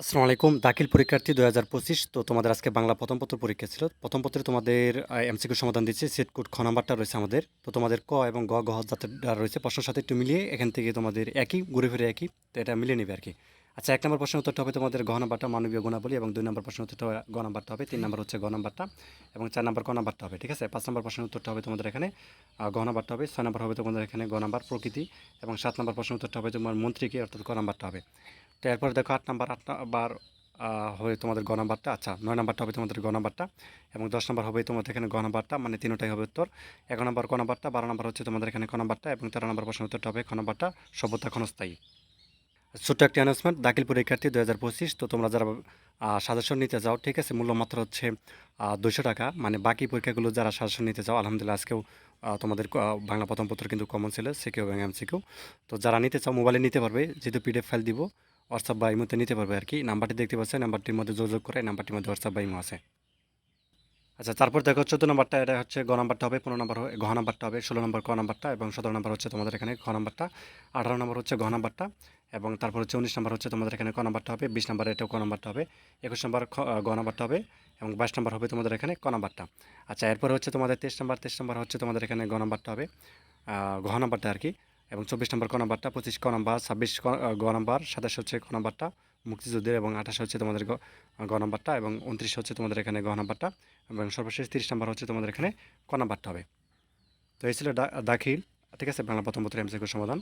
আসসালামু আলাইকুম। দাখিল পরীক্ষার্থী দু হাজার পঁচিশ। তো তোমাদের আজকে বাংলা প্রথম পত্র পরীক্ষা ছিল। প্রথম পত্রে তোমাদের এমসিকিউ সমাধান দিচ্ছে। সেট কোড খ নাম্বারটা রয়েছে আমাদের। তো তোমাদের ক এবং গ গহ যাত্রা রয়েছে। প্রশ্নের সাথে একটু মিলিয়ে এখান থেকে তোমাদের একই, ঘুরে ফিরে একই, তো এটা মিলিয়ে নেবে আর কি আচ্ছা এক নম্বর প্রশ্ন উত্তরটা হবে তোমাদের গহ নাম্বারটা মানবীয় গুণাবলী এবং দুই নম্বর প্রশ্ন উত্তরটা গ নাম্বারটা হবে। তিন নম্বর হচ্ছে গ নাম্বারটা এবং চার নম্বর ক নাম্বারটা হবে, ঠিক আছে? পাঁচ নম্বর প্রশ্নের উত্তরটা হবে তোমাদের এখানে গ নাম্বারটা হবে। ছয় নম্বর হবে তোমাদের এখানে গ নাম্বার প্রকৃতি এবং সাত নম্বর প্রশ্ন উত্তরটা হবে তোমার মন্ত্রীকে, অর্থাৎ ক নাম্বারটা হবে। তো এরপর দেখো আট নাম্বার আট নাম্বার হবে তোমাদের গ নাম্বারটা। আচ্ছা নয় নাম্বারটা হবে তোমাদের গ নাম্বারটা এবং দশ নম্বর হবে তোমাদের এখানে গ নাম্বারটা মানে তিনটাই হবে উত্তর। এগারো নম্বর ক নাম্বারটা, বারো নাম্বার হচ্ছে তোমাদের এখানে ক নাম্বারটা এবং তেরো নাম্বার প্রশ্ন উত্তরটা হবে খ নাম্বারটা, সভ্যতা ক্ষণস্থায়ী। ছোট্ট একটি অ্যানাউন্সমেন্ট দাখিল পরীক্ষার্থী দু হাজার পঁচিশ, তো তোমরা যারা সাজেশন নিতে যাও ঠিক আছে, মূল্য মাত্র হচ্ছে দুশো টাকা মানে বাকি পরীক্ষাগুলো যারা সাজেশন নিতে যাও আলহামদুলিল্লাহ আজকেও তোমাদের বাংলা প্রথম পত্র কিন্তু কমন ছিল সিকিউ এবং এমসিকিউ তো যারা নিতে চাও মোবাইলে নিতে পারবে, যেহেতু পিডিএফ ফাইল দিব হোয়াটসঅ্যাপ বা ইমোতে নিতে পারবে আর কি। নাম্বারটি দেখতে পাচ্ছেন, নাম্বারটির মধ্যে যোগাযোগ করে নাম্বারটির মধ্যে হোয়াটসঅ্যাপ বা ইমো আছে। আচ্ছা তারপর দেখো চোদ্দ নম্বরটা, এটা হচ্ছে গ নাম্বারটা হবে, পনেরো নম্বর ঘ নাম্বারটা হবে, ষোলো নম্বর ক নাম্বারটা এবং সতেরো নম্বর হচ্ছে তোমাদের এখানে খ নাম্বারটা, আঠারো নম্বর হচ্ছে ঘ নাম্বারটা এবং তারপর হচ্ছে উনিশ নম্বর হচ্ছে তোমাদের এখানে ক নাম্বারটা হবে, বিশ নম্বর এটাও ক নাম্বারটা হবে, একুশ নম্বর গ নাম্বারটা হবে এবং বাইশ নম্বর হবে তোমাদের এখানে ক নাম্বারটা। আচ্ছা এরপর হচ্ছে তোমাদের তেইশ নম্বর তেইশ নম্বর হচ্ছে তোমাদের এখানে গ নাম্বারটা হবে ঘ নাম্বারটা আর কি। এবং চব্বিশ নম্বর ক নাম্বারটা, পঁচিশ ক নাম্বার, ছাব্বিশ গ নাম্বার, সাতাশ হচ্ছে ক নাম্বারটা, মুক্তিযুদ্ধের এবং আঠাশ হচ্ছে তোমাদের গ নম্বরটা এবং উনত্রিশ হচ্ছে তোমাদের এখানে গ নাম্বারটা এবং সর্বশেষ তিরিশ নম্বর হচ্ছে তোমাদের এখানে ক নাম্বারটা হবে। তো এই ছিল দাখিল। ঠিক আছে, বাংলা প্রথম পত্র এমসিকিউ সমাধান।